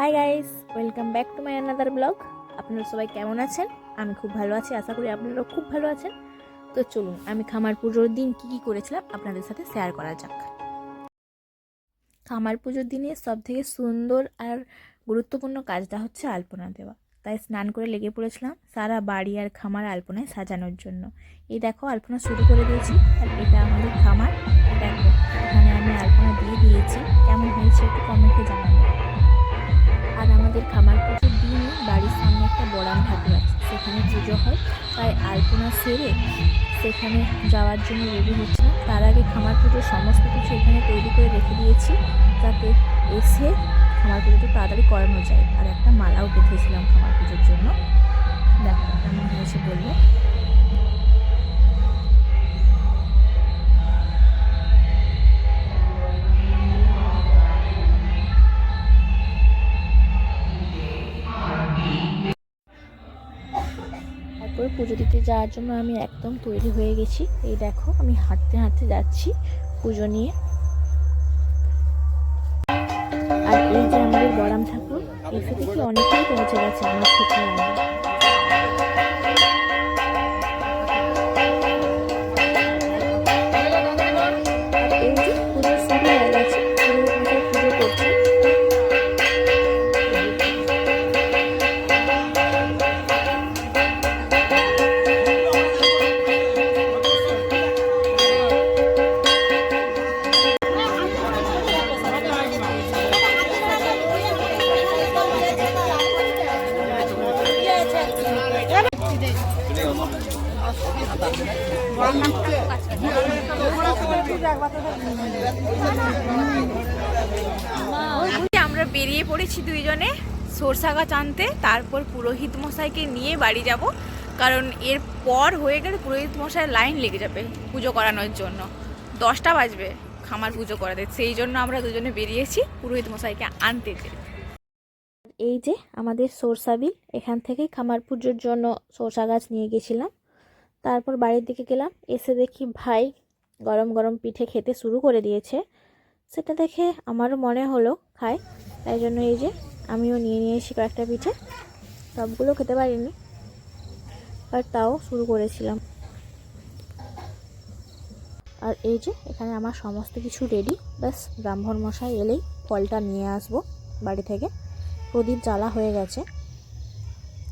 Hi guys welcome back to my another vlog আপনারা সবাই কেমন আছেন? আমি খুব ভালো আছি, আশা করি আপনারাও খুব ভালো আছেন। তো চলুন, আমি খামার পুজোর দিন কী কী করেছিলাম আপনাদের সাথে শেয়ার করা যাক। খামার পুজোর দিনে সব থেকে সুন্দর আর গুরুত্বপূর্ণ কাজটা হচ্ছে আলপনা দেওয়া। তাই স্নান করে লেগে পড়েছিলাম সারা বাড়ি আর খামার আলপনায় সাজানোর জন্য। এই দেখো, আলপনা শুরু করে দিয়েছি। আর এটা আমাদের খামার। পুজো হয়। তাই আলপনা সেরে সেখানে যাওয়ার জন্য রেডি হচ্ছে। তার আগে খামার পুজোর সমস্ত কিছু এখানে তৈরি করে রেখে দিয়েছি যাতে এসে খামার পুজোটা তাড়াতাড়ি করানো যায়। আর একটা মালাও গেঁথেছিলাম খামার পুজোর জন্য। দেখো কেমন হয়েছে বলব তারপরে পুজো দিতে যাওয়ার জন্য আমি একদম তৈরি হয়ে গেছি। এই দেখো, আমি হাঁটতে হাঁটতে যাচ্ছি পুজো নিয়ে। আর এই যে আমাদের বরাম ঠাকুর এসে দেখি অনেকেই পৌঁছে গেছে আমার থেকে? আমরা বেরিয়ে পড়েছি দুইজনে সরষা গাছ আনতে, তারপর পুরোহিত মশাইকে নিয়ে বাড়ি যাব। কারণ এর পর হয়ে গেলে পুরোহিত মশাইয়ের লাইন লেগে যাবে পুজো করানোর জন্য। দশটা বাজবে খামার পুজো করাতে, সেই জন্য আমরা দুজনে বেরিয়েছি পুরোহিত মশাইকে আনতে এই যে আমাদের সরষা বিল, এখান থেকেই খামার পুজোর জন্য সরষা গাছ নিয়ে গেছিলাম। তারপর বাড়ির দিকে গেলাম, এসে দেখি ভাই গরম গরম পিঠে খেতে শুরু করে দিয়েছে। সেটা দেখে আমারও মনে হলো খায় তাই জন্য এই যে আমিও নিয়ে নিয়েছি কয়েকটা পিঠে। সবগুলো খেতে পারিনি, আর তাও শুরু করেছিলাম। আর এই যে এখানে আমার সমস্ত কিছু রেডি ব্যাস ব্রাহ্মণ মশাই এলেই ফলটা নিয়ে আসব বাড়ি থেকে। প্রদীপ জ্বালা হয়ে গেছে।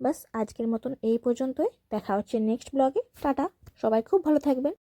ব্যাস আজকের মতন এই পর্যন্তই। দেখা হচ্ছে নেক্সট ব্লগে টাটা। সবাই খুব ভালো থাকবেন।